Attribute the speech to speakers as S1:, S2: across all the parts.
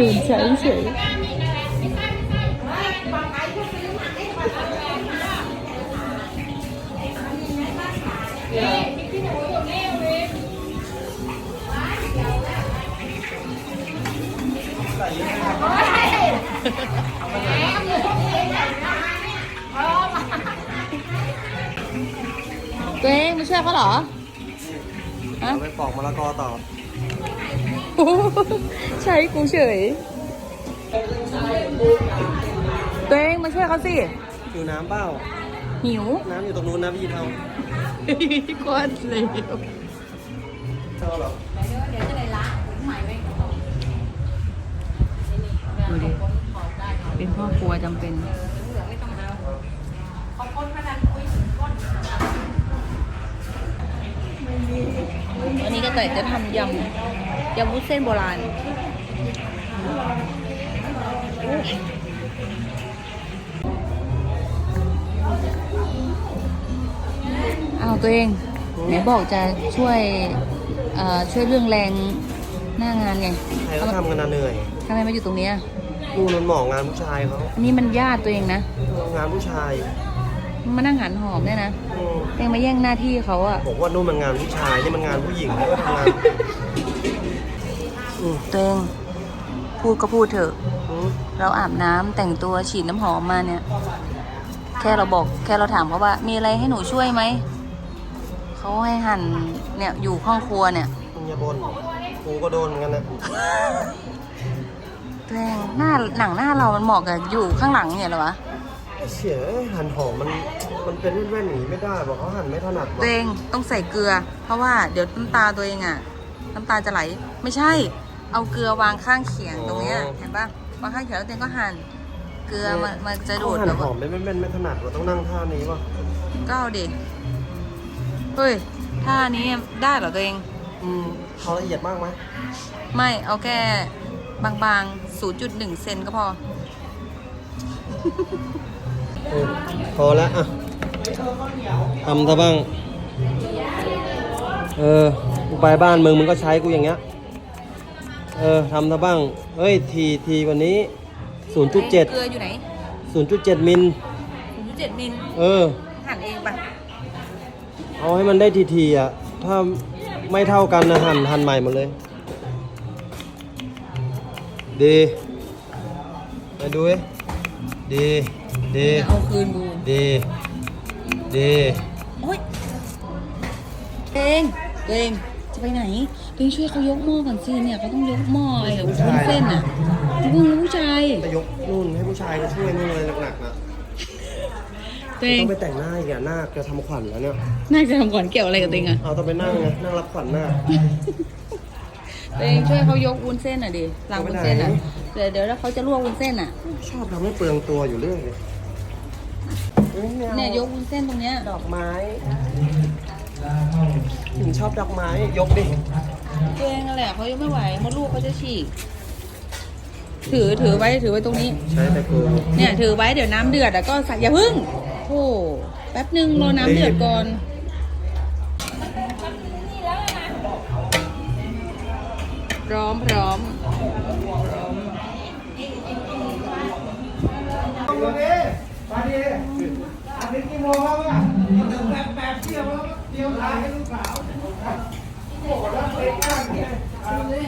S1: ดื่มใช้เฉยตัวเองไม่เชื่อเขาเหรอฮะ
S2: เอาไปปอกมะละกอต่อ
S1: ใช้กูเฉย ตัวเองมาช่วยเขาสิ
S2: อยู่น้ำเปล่า
S1: หิว
S2: น้ำอยู่ตรงนู้นนะพี่เอา
S1: โคตรเลว
S2: เจ้าเหรอ
S1: ดูดิเป็นพ่อครัวจำเป็น วันนี้ก็แต่จะทำยำยำวุ้นเส้นโบราณอ้าวตัวเอง ไหนบอกจะช่วยเอ่อช่วยเรื่องแรงหน้างานไง
S2: ใครก็ทำกันนะเหนื่อย
S1: ทำไมมาอยู่ตรงเนี้ย
S2: นู่นมันหมองงานผู้ชายเขา
S1: อันนี้มันญาติตัวเองนะ
S2: งานผู้ชาย
S1: มานั่งหันหอมเนี่ยนะ
S2: อืม
S1: เองมาแย่งหน้าที่เขาอะ
S2: บอกว่านู่นมันงานผู้ชายนี่มันงานผู้หญิงแล้วก็ทำงานอืม
S1: ตัวเองพูดก็พูดเถอะ
S2: อืม
S1: เราอาบน้ำแต่งตัวฉีดน้ำหอมมาเนี่ย แค่เราบอกแค่เราถามเขาว่า มีอะไรให้หนูช่วยไหม เขาให้หั่นเนี่ยอยู่ห้องครัวเนี่ย
S2: มึงอย่าบ่นกูก็โดนเหมือนกันนะ
S1: ตัวเองหน้าหนังหน้าเรามันเหมาะกับอยู่ข้างหลังเนี่ยเหรอวะ
S2: เสียหั่นหอมมันมันเป็นแว่นๆอย่างนี้ไม่ได้บอกเขาหั่นไม่ถนัด
S1: ตัวเองต้องใส่เกลือ เพราะว่าเดี๋ยวน้ำตาตัวเองอะน้ำตาจะไหล ไม่ใช่ เอาเกลือวางข้างเขียงตรงเนี้ยเห็นปะวางข้างเขียงแล้วตัวเองก็หั่นเกลือมันมันจะดู
S2: เขา
S1: ด
S2: หั่น
S1: แบบ
S2: ห
S1: ว่า
S2: อมไม่แม่นๆไม่ถนัดเราต้องนั่งท่านี้ป่ะ
S1: ก็เอาดิเฮ้ยท่านี้ได้เหรอตัวเอง
S2: อืมเขาละเอียดมากไหม
S1: ไม่เอาแค่บางๆ 0.1 เซนก็พอ
S2: เออ พอแล้วอะทำซะบ้าง เออกูไปบ้านมึงมึงก็ใช้กูอย่างเงี้ย เออทำซะบ้าง เฮ้ยทีทีกวันนี้ 0.7
S1: เกลืออยู่ไหน
S2: 0.7มิล
S1: 0.7มิล
S2: เออ
S1: หั่นเองปะ
S2: เอาให้มันได้ทีทีอะ ถ้าไม่เท่ากันนะหั่นหั่นใหม่หมดเลย ดี ไปดูดิ ดีดี
S1: เอาคืนดู
S2: ดี ดี
S1: โอ๊ยตัวเองตัวเองจะไปไหนตัวเองช่วยเขายกหม้อก่อนสิเนี่ยเขาต้องยกหม้อไอ้วุ้นเส้นอะเพิ่งรู้ผู้ชาย
S2: จะยกนู่นให้ผู้ชายก็ช่วยนู่นเลยหนักๆนะ
S1: ตัวเอง
S2: ต้องไปแต่งหน้าอีกอะหน้าจะทำขวัญแล้วเนี่ย
S1: น่าจะทำก่อนเกี่ยวอะไรกับตัวเองอะ
S2: เอาต้องไปนั่งไงนั่งรับขวัญหน้า
S1: ตัวเองช่วยเขายกวุ้นเส้นอะดิล้างวุ้นเส้นอะ
S2: เอาไปไหน
S1: เดี๋ยวเดี๋ยวแล้วเขาจะลวกวุ้นเส้นอะ
S2: ชอบทำให้เปลืองตัวอยู่เรื่อยเลยอ้ไม่อา
S1: เนี่ยยกวุ้นเส้นตรงเนี้ย
S2: ดอกไม้หญิงชอบดอกไม้ ยกดิ
S1: ตัวเองนั่นแหละเขายังไม่ไหวมดลูกเขาจะฉีก ถือถือไว้ถือไว้ตรงนี้
S2: ใช้แต่กู
S1: เนี่ยถือไว้เดี๋ยวน้ำเดือดแล้วก็ใส่อย่าพึ่งโอ้แป๊บหนึ่งรอน้ำเดือดก่อนพร้อมพร้อม
S2: นี้กี่โมงแล้วอะแปดแปดเที่ยวแล้วเที่ยวทายให้ลูกสาวโอ
S3: ้โหแล้วเป็
S2: นกันเนี่ย เจ๊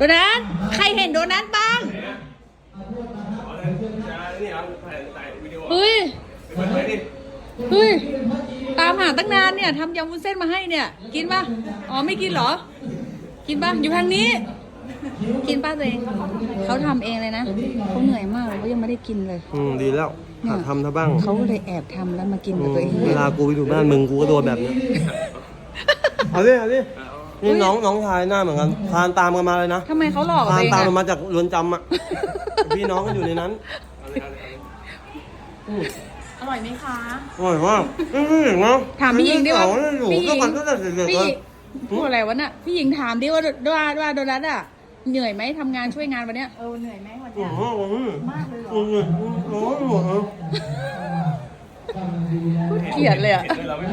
S1: โดนัทใครเห็นโดนัทบ้างเฮ้ยเฮ้ยอ
S3: ตามหาตั้งนานเนี่ยทำยำวุ้นเส้นมาให้เนี่ย กินปะอ๋อไม่กินเหรอ กินปะอยู่ทางนี้ กินป้าตัวเอง เขาทำเองเลยนะ เขาเหนื่อยมากเลยเขายังไม่ได้กินเลย
S2: อืมดีแล้วหัดทำซะบ้าง
S3: เขาเลยแอบทำแล้วมากิน
S2: อื
S3: กับ
S2: ม
S3: ตัวเอง
S2: เวลากูไปดูบ้านมึงกูก็โดนแบบเนี้ยเอาดิเอาดิ นี่น้องน้องชายหน้าเหมือนกันทานตามกันมาเลยนะ
S3: ทำไมเขาหลอกกับ
S2: ทา
S3: ตัวนเอง
S2: ตาม
S3: อะ
S2: กันมาจากเรือนจำอะ พี่น้องกันอยู่ในนั้น
S3: อร่อยไหมคะ
S2: อร่อยมากนี่นี่เนาะ
S3: ถามพี่หญิงดิว่า
S2: อยู่
S3: พี่หญิ
S2: ก็
S3: ง
S2: มันตั้งแต่เด็กๆ
S3: พี่
S2: เลย
S3: พูดอะไรวะน่ะพี่หญิงถามดิว่าว่าว่าโดนัทอะเหนื่อยไหมทำงานช่วยงานวันเนี้ย
S4: เออเหนื่อยไหมวัน
S2: โอ้
S4: เนี้ย
S2: โห
S4: มากเลยเหรอ
S2: โอ้โหโอ้โหโอ้โห
S3: เกลียดเลยอะ
S2: พี่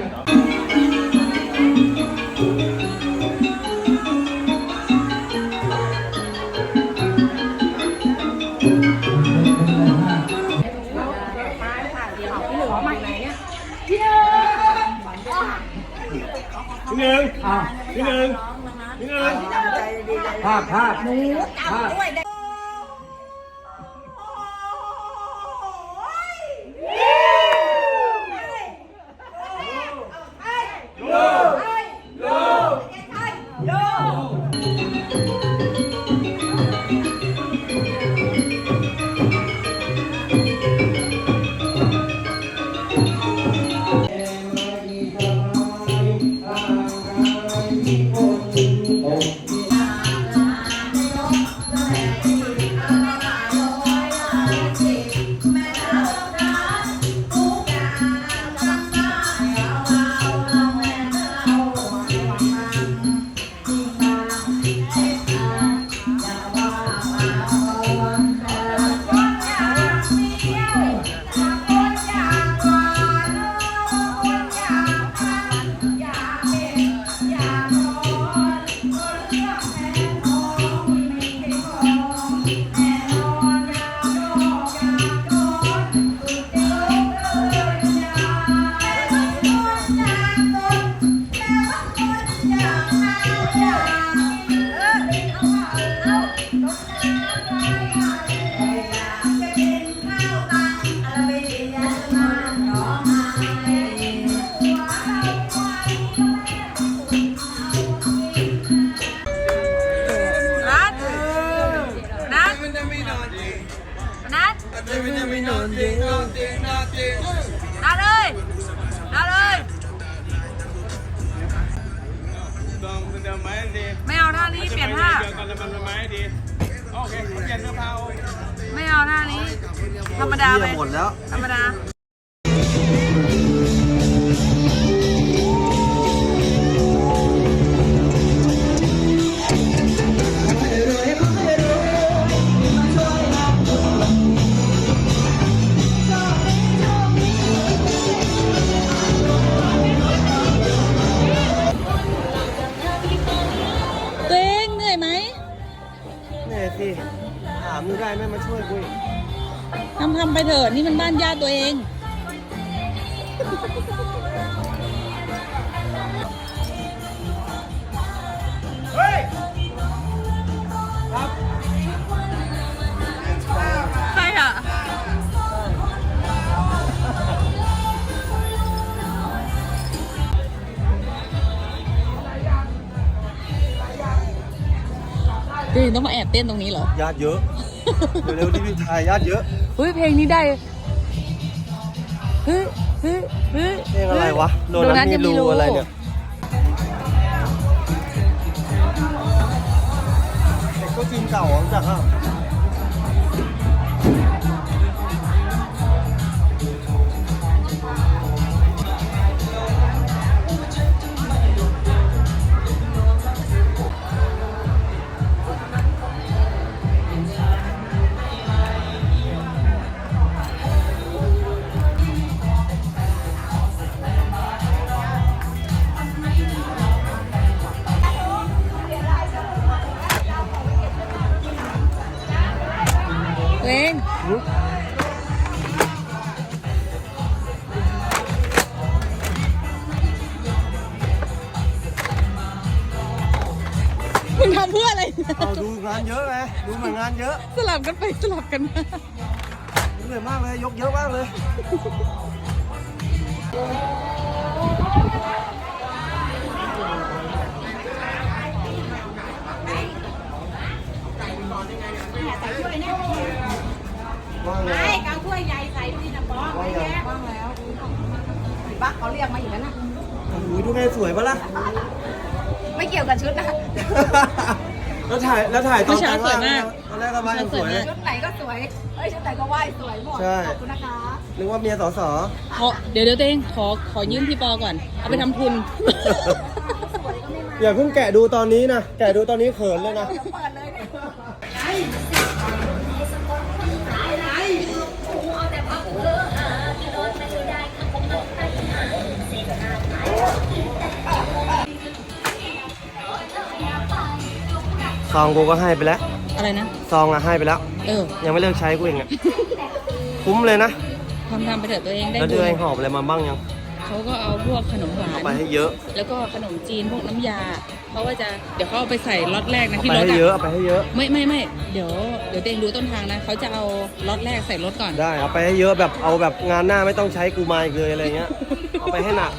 S2: ห พี่หนึ่งพี่หนึ่งภาพภาพภาพ
S3: นั ท่าเดี
S5: ยวกันแล้วมันไหมดีโอเคเปลี่ยนเสื้อผ้าเอา
S3: ไม่เอาท่านี้ ธรรมดาไป
S2: หมดแล้ว
S3: ธรรมดา
S2: ถามดูได้ไหมมาช่วยกูอีก
S3: ทำทำไปเถอะนี่มันบ้านญาติตัวเองใตัวเองต้องมาแอบเต้นตรงนี้เหรอ
S2: ญาติเยอะ เร็วๆที่พี่ถ่ายญาติเยอะ
S3: เฮ้ยเพลงนี้ได้เฮ้ยเฮ้ยเฮ้ย
S2: เพลงอะไรวะโดนัท
S3: จะ
S2: มีรูอะไรเนี่ย เด็กก็ทีมเก่ารู้จักอะ
S3: ตัวเองมึงทำเพื่ออะไร
S2: เอาดูงานเยอะไงดูเหมือนงานเยอะ
S3: สลับกันไปสลับกันมา
S2: เหนื่อยมากเลยยกเยอะมากเลย ไง
S3: ใช่กางถ้วยใหญ่ใส่ดูดินะป้องไม่แย่ว่างแล้วบักเขาเรียกมาอยู่แล้วนะ
S2: โอ้โหดูไงสวยปะล่ะ
S3: ไม่เกี่ยวกับชุดนะ
S2: แล้วถ่ายแล้วถ่ายตอน
S1: เมื่อเช้าสวยมาก
S2: ตอนแรกก็ว่ายังสวย
S1: เมื่อเช้าสวยมาก
S3: ชุดไหนก็สวย เอ้ยชุดไหนก็ไหว้สวยหมด
S2: ใช่
S3: ขอบคุณนะคะ
S2: นึกว่าเมียสอสอ
S1: ขอเดี๋ยวเดี๋ยวตัวเองขอขอยืมพี่ปอก่อน เอาไปทำทุน
S2: อย่าเพิ่งแกะดูตอนนี้นะ แกะดูตอนนี้เขินเลยนะ
S3: เดี๋ยวเปิดเลย
S2: องกูก็ให้ไปแล้ว
S1: อะไรนะ
S2: ซองอะให้ไปแล้ว
S1: เออ
S2: ยังไม่เลิกใช้กูเองอะ คุ้มเลยนะ
S1: ทำทำไปเถอะตัวเองได้
S2: แล้ว
S1: บุ
S2: ตัวเอง
S1: ญ
S2: หอบอะไรมาบ้างยัง
S1: เขาก็เอาพวกขนมหวา
S2: เอา
S1: น
S2: ไปให้เยอะ
S1: แล้วก็ขนมจีนพวกน้ำยา เพราะว่าจะเดี๋ยวเขาเอาไปใส่ล็อตแรกนะ
S2: เอา
S1: ที่
S2: ไป
S1: รถ
S2: ให้เยอะ
S1: อะ
S2: เอาไปให้เยอะ
S1: ไม่ไม่ไม่เดี๋ยวเดี๋ยวตัวเองดูต้นทางนะเขาจะเอาล็อตแรกใส่รถก่อน
S2: ได้เอาไปให้เยอะแบบเอาแบบงานหน้าไม่ต้องใช้กูมาอีกเลยอะไรเงี้ย เอาไปให้หนัก